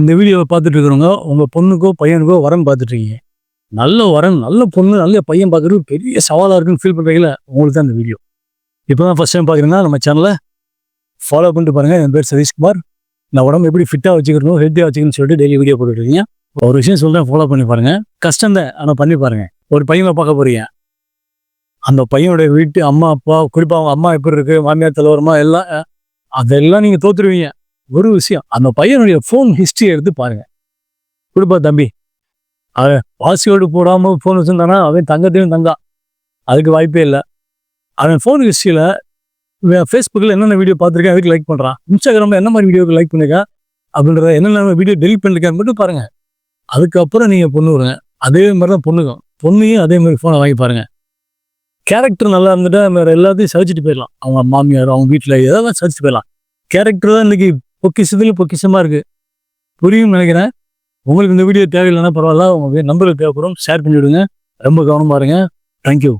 இந்த வீடியோவை பார்த்துட்டு இருக்கிறவங்க உங்கள் பொண்ணுக்கோ பையனுக்கோ வரன் பார்த்துட்ருக்கீங்க. நல்ல வரன் நல்ல பொண்ணு நல்ல பையன் பார்க்குறது பெரிய சவாலாக இருக்குன்னு ஃபீல் பண்ணுறீங்களா உங்களுக்கு தான் இந்த வீடியோ. இப்போ தான் ஃபஸ்ட் டைம் பார்க்குறீங்கன்னா நம்ம சேனலை ஃபாலோ பண்ணிட்டு பாருங்கள் என் பேர் சதீஷ்குமார். நான் உடம்பு எப்படி ஃபிட்டாக வச்சுக்கணும் ஹெல்த்தியாக வச்சுக்கணும்னு சொல்லிட்டு டெய்லி வீடியோ போட்டுருக்கீங்க ஒரு விஷயம் சொல்கிறேன் ஃபாலோ பண்ணி பாருங்கள் கஷ்டம் தான் ஆனால் பண்ணி பாருங்கள் ஒரு பையனை பார்க்க போகிறீங்க அந்த பையனுடைய வீட்டு அம்மா அப்பா குறிப்பாக அவங்க அம்மா எப்படி இருக்குது மாமியார் தலைவரமா எல்லாம் அதெல்லாம் நீங்கள் தோற்றுருவீங்க ஒரு விஷயம். அந்த பையனுடைய ஃபோன் ஹிஸ்ட்ரி எடுத்து பாருங்க. கொடுப்பா தம்பி. அவன் பாஸ்வேர்டு போடாமல் ஃபோன் வச்சுருந்தானா? அவன் தங்கத்தையும் தங்கா. அதுக்கு வாய்ப்பே இல்லை. அவன் ஃபோன் ஹிஸ்ட்ரியில் ஃபேஸ்புக்கில் என்னென்ன வீடியோ பார்த்துருக்கேன் அதுக்கு லைக் பண்ணுறான் இன்ஸ்டாகிராமில் என்ன மாதிரி வீடியோக்கு லைக் பண்ணிருக்கேன்? அப்படின்றத என்னென்ன வீடியோ டெலிட் பண்ணிருக்கேன் மட்டும் பாருங்கள் அதுக்கப்புறம் நீங்கள் பொண்ணு வருங்க அதே மாதிரி தான் பொண்ணுக்கும். பொண்ணையும் அதே மாதிரி ஃபோனை வாங்கி பாருங்கள் கேரக்டர் நல்லா இருந்துட்டு வேறு எல்லாத்தையும் சதிச்சிட்டு போயிடலாம். அவங்க மாமியார் அவங்க வீட்டில் ஏதாவது சகிச்சுட்டு போயிடலாம். கேரக்டர் தான் இன்றைக்கி பொக்கிஷத்தில் பொக்கிஷமாக இருக்குது புரியும் நினைக்கிறேன். உங்களுக்கு இந்த வீடியோ தேவையில்லைன்னா பரவாயில்ல. உங்கள் நம்பருக்கு தேவைப்படும். ஷேர் பண்ணிவிடுங்க. ரொம்ப கவனமாக இருங்க. தேங்க்யூ